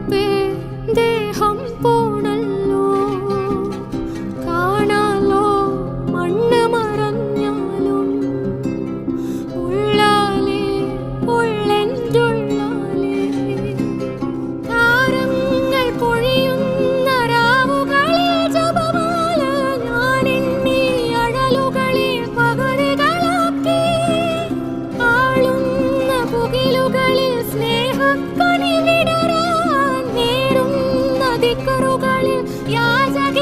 മുമ്പേ ദേഹം പോണല്ലോ. കാണാലോ മണ്ണ് മറഞ്ഞാലും. ഉള്ളാലേ ഉള്ളെന്തുള്ളാലേ. താരങ്ങൾ പൊഴിയുന്ന രാവുകളെ ജപമാല ഞാനെണ്ണി അഴലുകളെ പകുതികളാക്കി ആളുന്ന പുകിലുകളിൽ സ്നേഹക്കാ करू या जागी